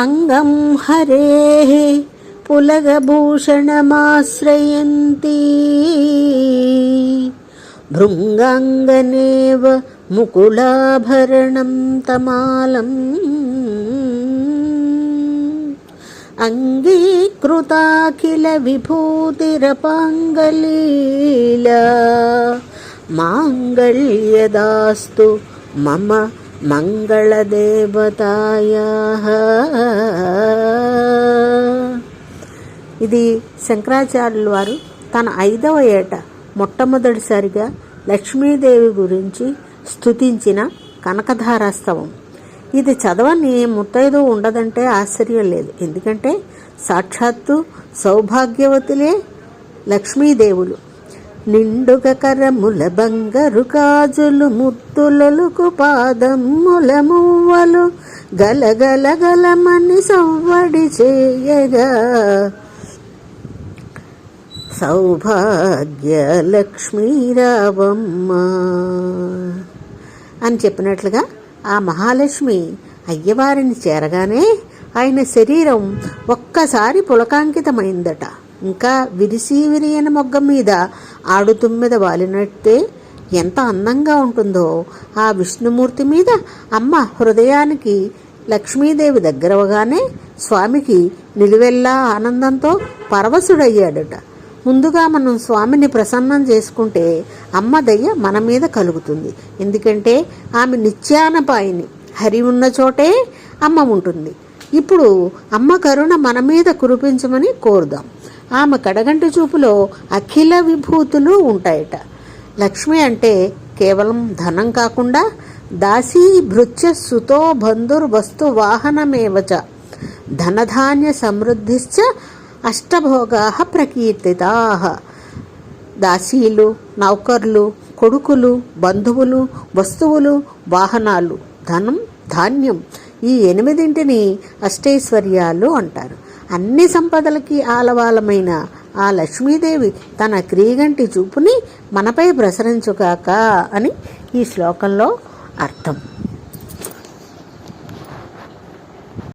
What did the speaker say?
అంగం హరేः పులగభూషణమాశ్రయంతి. భృంగాంగనేవ ముకుళాభరణం తమాలం. అంగీకృతాఖిల విభూతిరపాంగలీలా. మాంగళ్యదాస్తు మంగళదేవతాయాహ ఇది శంకరాచార్యుల వారు తన ఐదవ ఏట మొట్టమొదటిసారిగా లక్ష్మీదేవి గురించి స్తుతించిన కనకధారాస్తవం. ఇది చదవని ముత్తైదు ఉండదంటే ఆశ్చర్యం లేదు. ఎందుకంటే సాక్షాత్తు సౌభాగ్యవతులే లక్ష్మీదేవులు. నిండుగ కరముల బంగారు కాజులు ముద్ద పాదముల పాదమ్ములమువ్వలు గలగలగలమని సవ్వడి చేయగా. సౌభాగ్య లక్ష్మీరావమ్మ అని చెప్పినట్లుగా ఆ మహాలక్ష్మి అయ్యవారిని చేరగానే ఆయన శరీరం ఒక్కసారి పులకాంకితమైందట. ఇంకా విరిసి విరియన మొగ్గ మీద ఆడుతుమ్మెద వాలినట్టే ఎంత అందంగా ఉంటుందో ఆ విష్ణుమూర్తి మీద అమ్మ హృదయానికి లక్ష్మీదేవి దగ్గరవగానే స్వామికి నిలువెల్లా ఆనందంతో పరవశుడయ్యాడట. ముందుగా మనం స్వామిని ప్రసన్నం చేసుకుంటే అమ్మ దయ్య మన మీద కలుగుతుంది. ఎందుకంటే ఆమె నిత్యానపాయిని. హరి ఉన్న చోటే అమ్మ ఉంటుంది. ఇప్పుడు అమ్మ కరుణ మన మీద కురిపించమని కోరుదాం. ఆమె కడగంటి చూపులో అఖిల విభూతులు ఉంటాయట. లక్ష్మి అంటే కేవలం ధనం కాకుండా దాసీ భృత్య సుతో బంధుర్ వస్తు వాహనమేవచ. ధనధాన్య సమృద్ధిశ్చ అష్టభోగా ప్రకీర్తితా. దాసీలు నౌకర్లు కొడుకులు బంధువులు వస్తువులు వాహనాలు ధనం ధాన్యం ఈ ఎనిమిదింటిని అష్టైశ్వర్యాలు అంటారు. అన్ని సంపదలకి ఆలవాలమైన ఆ లక్ష్మీదేవి తన క్రీగంటి చూపుని మనపై ప్రసరించుగాక అని ఈ శ్లోకంలో అర్థం.